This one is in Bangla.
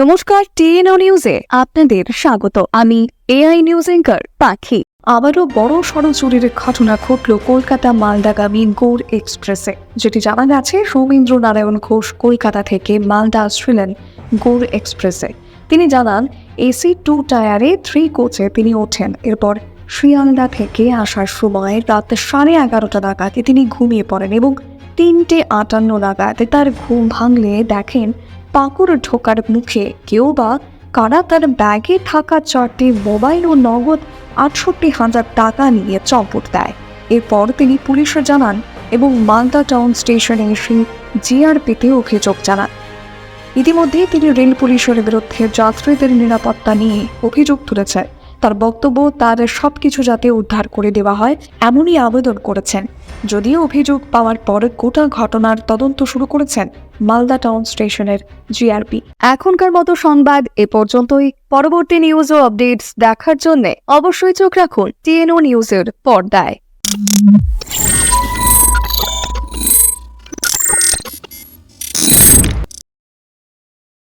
নমস্কার, টিএনও নিউজে আপনাদের স্বাগত। আমি এআই নিউজ এঙ্কার পাখি। আবারও বড় সড় চুরির ঘটনা ঘটল কলকাতা মালদাগামী গৌড় এক্সপ্রেসে, যেটি জানা গেছে সৌমেন্দ্র নারায়ণ ঘোষ কলকাতা থেকে মালদা আসছিলেন গৌড় এক্সপ্রেসে। তিনি জানান, এসি টু টায়ারে থ্রি কোচে তিনি ওঠেন। এরপর শিয়ালদা থেকে আসার সময় রাত সাড়ে এগারোটা নাগাদ তিনি ঘুমিয়ে পড়েন এবং তিনটে আটান্ন নাগাদ তার ঘুম ভাঙলে দেখেন পাকুড় ঢোকার মুখে কেউ বা কারা তার ব্যাগে থাকা চারটি মোবাইল ও নগদ আটষট্টি হাজার টাকা নিয়ে চম্পট দেয়। এরপর তিনি পুলিশে জানান এবং মালদা টাউন স্টেশনে এসে জিআরপিতে অভিযোগ জানান। ইতিমধ্যে তিনি রেল পুলিশের বিরুদ্ধে যাত্রীদের নিরাপত্তা নিয়ে অভিযোগ তুলেছেন। তার বক্তব্য, তার সব কিছু যাতে উদ্ধার করে দেওয়া হয়, এমনই আবেদন করেছেন। যদিও অভিযোগ পাওয়ার পর গোটা ঘটনার তদন্ত শুরু করেছেন মালদা টাউন স্টেশনের জিআরপি। এখনকার মতো সংবাদ এ পর্যন্তই। পরবর্তী নিউজ ও আপডেটস দেখার জন্য অবশ্যই চোখ রাখুন টিএনও নিউজের পর্দায়।